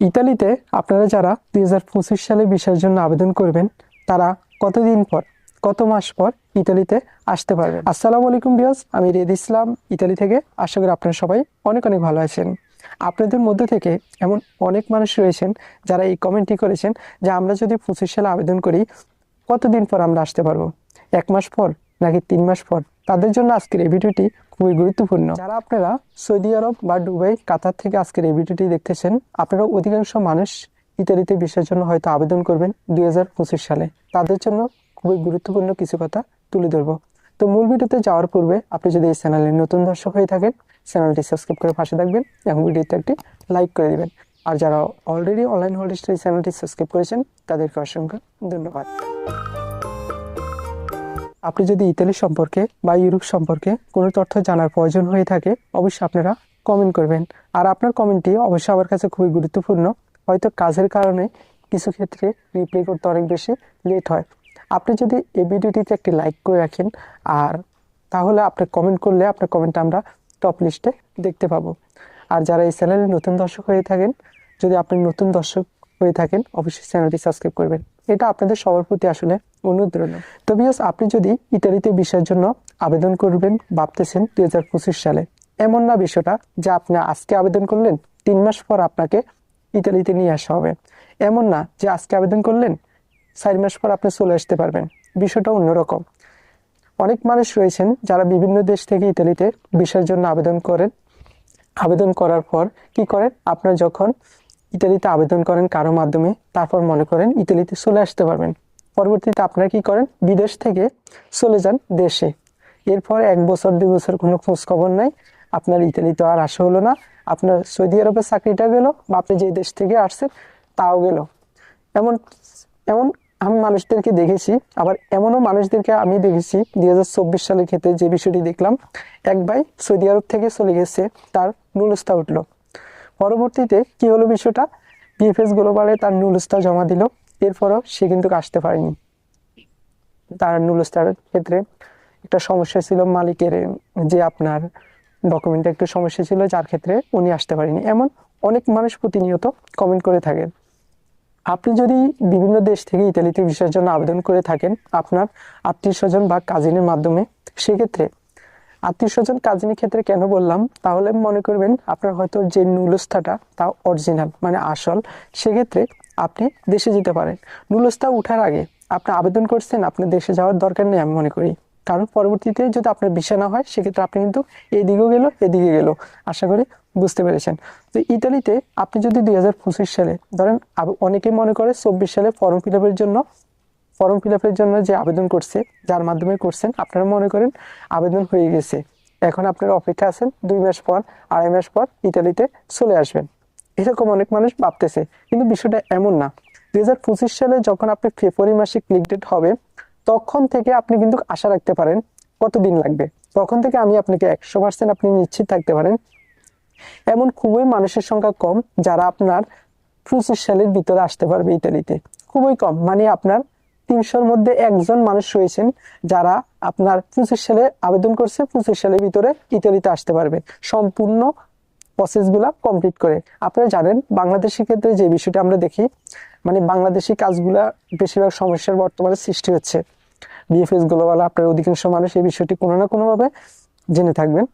ইতালিতে আপনারা যারা দুই হাজার পঁচিশ সালে ভিসার জন্য আবেদন করবেন, তারা কতদিন পর, কত মাস পর ইতালিতে আসতে পারবেন? আসসালামু আলাইকুম বিয়াস আমি রেদ ইসলাম, ইতালি থেকে। আশা করি আপনারা সবাই অনেক অনেক ভালো আছেন। আপনাদের মধ্যে থেকে এমন অনেক মানুষ রয়েছেন যারা এই কমেন্টটি করেছেন যে আমরা যদি পঁচিশ সালে আবেদন করি, কতদিন পর আমরা আসতে পারব? এক মাস পর নাকি তিন মাস পর? তাদের জন্য আজকের এই ভিডিওটি খুবই গুরুত্বপূর্ণ। যারা আপনারা সৌদি আরব বা দুবাই, কাতার থেকে আজকের এই ভিডিওটি দেখতেছেন, আপনারা অধিকাংশ মানুষ ইতালিতে ভিসার জন্য হয়তো আবেদন করবেন দুই হাজার পঁচিশ সালে। তাদের জন্য খুবই গুরুত্বপূর্ণ কিছু কথা তুলে ধরবো। তো মূল ভিডিওতে যাওয়ার পূর্বে আপনি যদি এই চ্যানেলের নতুন দর্শক হয়ে থাকেন, চ্যানেলটি সাবস্ক্রাইব করে পাশে থাকবেন এবং ভিডিওতে একটি লাইক করে দিবেন। আর যারা অলরেডি অনলাইন হোল্ডেস্টার এই চ্যানেলটি সাবস্ক্রাইব করেছেন, তাদেরকে অসংখ্য ধন্যবাদ। আপনি যদি ইতালি সম্পর্কে বা ইউরোপ সম্পর্কে কোনো তথ্য জানার প্রয়োজন হয়ে থাকে, অবশ্যই আপনারা কমেন্ট করবেন। আর আপনার কমেন্টটি অবশ্যই আমার কাছে খুবই গুরুত্বপূর্ণ। হয়তো কাজের কারণে কিছু ক্ষেত্রে রিপ্লাই করতে অনেক বেশি লেট হয়। আপনি যদি এই ভিডিওটিতে একটি লাইক করে রাখেন, আর তাহলে আপনি কমেন্ট করলে আপনার কমেন্টটা আমরা টপ লিস্টে দেখতে পাবো। আর যারা এই চ্যানেলে নতুন দর্শক হয়ে থাকেন, যদি আপনি নতুন দর্শক হয়ে থাকেন, অবশ্যই চ্যানেলটি সাবস্ক্রাইব করবেন। এটা আপনাদের সবার প্রতি আসলে অনুরোধ রইল। তো আপনি যদি ইতালিতে বিষয়ের জন্য আবেদন করবেন, ভাবতেছেন দুই হাজার পঁচিশ সালে, এমন না বিষয়টা যে আপনি আজকে আবেদন করলেন, তিন মাস পর আপনাকে ইতালিতে নিয়ে আসা হবে। এমন না যে আজকে আবেদন করলেন, চার মাস পর আপনি চলে আসতে পারবেন। বিষয়টা অন্যরকম। অনেক মানুষ রয়েছেন যারা বিভিন্ন দেশ থেকে ইতালিতে বিষয়ের জন্য আবেদন করেন। আবেদন করার পর কি করেন? আপনার যখন ইতালিতে আবেদন করেন কারও মাধ্যমে, তারপর মনে করেন ইতালিতে চলে আসতে পারবেন। পরবর্তীতে আপনারা কি করেন? বিদেশ থেকে চলে যান দেশে। এরপর এক বছর, দুই বছর কোনো খোঁজ খবর নাই। আপনার ইতালিতে আর আসা হলো না। আপনার সৌদি আরবের চাকরিটা গেল বা আপনি যে দেশ থেকে আসছেন তাও গেল। এমন এমন আমি মানুষদেরকে দেখেছি, আবার এমনও মানুষদেরকে আমি দেখেছি দুই হাজার চব্বিশ সালের ক্ষেত্রে যে বিষয়টি দেখলাম, এক ভাই সৌদি আরব থেকে চলে গেছে, তার নুলস্তা উঠল। পরবর্তীতে কি হলো বিষয়টা? বিএফএস গ্লোবালে তার নুলস্তা জমা দিল, এরপরও সে কিন্তু আসতে পারেনি। তার নুলস্তার ক্ষেত্রে একটা সমস্যা ছিল মালিকের, যে আপনার ডকুমেন্টে একটু সমস্যা ছিল, যার ক্ষেত্রে উনি আসতে পারেনি। এমন অনেক মানুষ প্রতিনিয়ত কমেন্ট করে থাকেন। আপনি যদি বিভিন্ন দেশ থেকে ইতালিতে ভিসার জন্য আবেদন করে থাকেন, আপনার আত্মীয় স্বজন বা কাজিনের মাধ্যমে, সেক্ষেত্রে আত্মীয় স্বজন কাজিনের ক্ষেত্রে কেন বললাম? তাহলে মনে করবেন আপনার হয়তো যে নুলস্থাটা তা অরিজিনাল মানে আসল। সেক্ষেত্রে আপনি দেশে যেতে পারেন। নুলস্থা উঠার আগে আপনি আবেদন করছেন আপনি দেশে যাওয়ার দরকার নেই আমি মনে করি। কারণ পরবর্তীতে যদি আপনার ভিসা না হয়, সেক্ষেত্রে আপনি কিন্তু এদিকেও গেল, এদিকে গেল। আশা করি বুঝতে পেরেছেন। তো ইতালিতে আপনি যদি দুই হাজার পঁচিশ সালে, ধরেন অনেকেই মনে করে চব্বিশ সালে ফর্ম ফিল জন্য ফর্ম ফিল আপের জন্য যে আবেদন করছে, যার মাধ্যমে করছেন, আপনারা মনে করেন আবেদন হয়ে গেছে। এখন আপনারা অপেক্ষা আছেন দুই মাস পর, আড়াই মাস পর ইতালিতে চলে আসবেন। এরকম অনেক মানুষ ভাবতেছে, কিন্তু বিষয়টা এমন না। দুই হাজার পঁচিশ সালে যখন আপনি ফেব্রুয়ারি মাসে ক্লিক ডেট হবে, তখন থেকে আপনি কিন্তু আশা রাখতে পারেন কতদিন লাগবে। তখন থেকে আমি আপনাকে একশো পার্সেন্ট আপনি নিশ্চিত থাকতে পারেন। এমন খুবই মানুষের সংখ্যা কম, যারা আপনার পঁচিশ সালের ভিতরে আসতে পারবে ইতালিতে। খুবই কম মানে আপনার তিনশোর মধ্যে একজন মানুষ রয়েছেন যারা আপনার পঁচিশ সালে আবেদন করছে, পঁচিশ সালের ভিতরে ইতালিতে আসতে পারবে। সম্পূর্ণ প্রসেসগুলা কমপ্লিট করে। আপনারা জানেন, বাংলাদেশের ক্ষেত্রে যে বিষয়টা আমরা দেখি মানে বাংলাদেশি কাজগুলা বেশিরভাগ সমস্যার বর্তমানে সৃষ্টি হচ্ছে। বিএফএস গ্লোবাল আপনার অধিকাংশ মানুষ এই বিষয়টি কোনো না কোনোভাবে জেনে থাকবেন।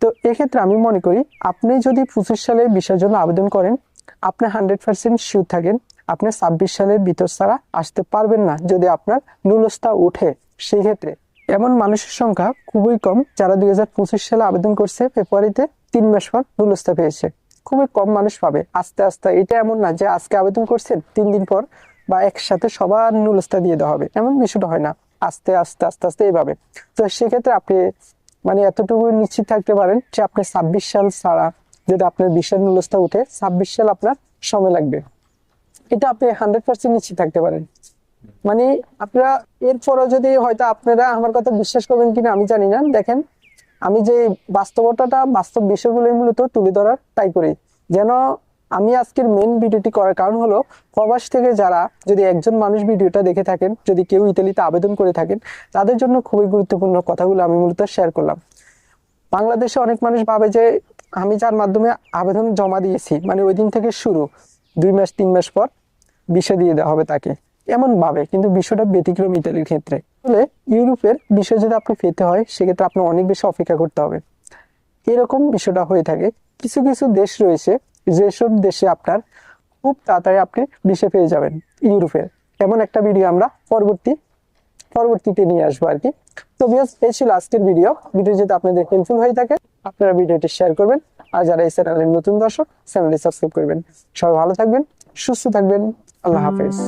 তো এক্ষেত্রে আমি মনে করি, আপনি যদি পঁচিশ সালে বিষয়ের জন্য আবেদন করেন আপনি হান্ড্রেড পার্সেন্ট শিওর থাকেন, আপনি ছাব্বিশ সালের ভিতর ছাড়া আসতে পারবেন না যদি আপনার নুলস্তা ওঠে সেই ক্ষেত্রে। এমন মানুষের সংখ্যা খুবই কম যারা দুই হাজার পঁচিশ সালে আবেদন করছে, ফেব্রুয়ারিতে তিন মাস পর নুলস্তা পেয়েছে। খুবই কম মানুষ পাবে। আস্তে আস্তে এটা এমন না যে আজকে আবেদন করছেন, তিন দিন পর বা একসাথে সবার নুলস্তা দিয়ে দেওয়া হবে। এমন বিষয়টা হয় না। আস্তে আস্তে আস্তে আস্তে এইভাবে তো সেক্ষেত্রে আপনি মানে এতটুকু নিশ্চিত থাকতে পারেন যে আপনি ছাব্বিশ সাল ছাড়া যদি আপনার বিশাল নুলস্তা উঠে, ছাব্বিশ সাল আপনার সময় লাগবে। এটা আপনি হান্ড্রেড পার্সেন্ট নিশ্চিত থাকতে পারেন। মানে আপনারা, এরপরও যদি হয়তো আপনারা আমার কথা বিশ্বাস করবেন কিনা আমি জানি না। দেখেন, আমি যে বাস্তবতাটা, বাস্তব বিষয়গুলো মূলত তুলে ধরার ট্রাই করি। যেন আমি আজকের মেন ভিডিওটি করার কারণ হলো, প্রবাস থেকে যারা যদি একজন মানুষ ভিডিওটা দেখে থাকেন, যদি কেউ ইতালিতে আবেদন করে থাকেন, তাদের জন্য খুবই গুরুত্বপূর্ণ কথাগুলো আমি মূলত শেয়ার করলাম। বাংলাদেশে অনেক মানুষ ভাবে যে আমি যার মাধ্যমে আবেদন জমা দিয়েছি মানে ওই দিন থেকে শুরু, দুই মাস, তিন মাস পর বিষয় দিয়ে দেওয়া হবে তাকে। এমন ভাবে কিন্তু বিষয়টা ব্যতিক্রম ইতালির ক্ষেত্রে। তাহলে ইউরোপের বিষয় যদি আপনি পেতে হয়, সেক্ষেত্রে আপনার অনেক বেশি অপেক্ষা করতে হবে। এরকম বিষয়টা হয়ে থাকে। কিছু কিছু দেশ রয়েছে, যেসব দেশে আপনার খুব তাড়াতাড়ি আপনি বিষয় পেয়ে যাবেন ইউরোপের। এমন একটা ভিডিও আমরা পরবর্তী, পরবর্তীতে নিয়ে আসব আর কি। তো বিয়াস এই ছিল আজকের ভিডিও ভিডিও যদি আপনাদের হেল্পফুল হয়ে থাকে আপনারা ভিডিওটি শেয়ার করবেন। আর যারা এই চ্যানেলের নতুন দর্শক চ্যানেলটি সাবস্ক্রাইব করবেন। সবাই ভালো থাকবেন, সুস্থ থাকবেন। আল্লাহ হাফেজ।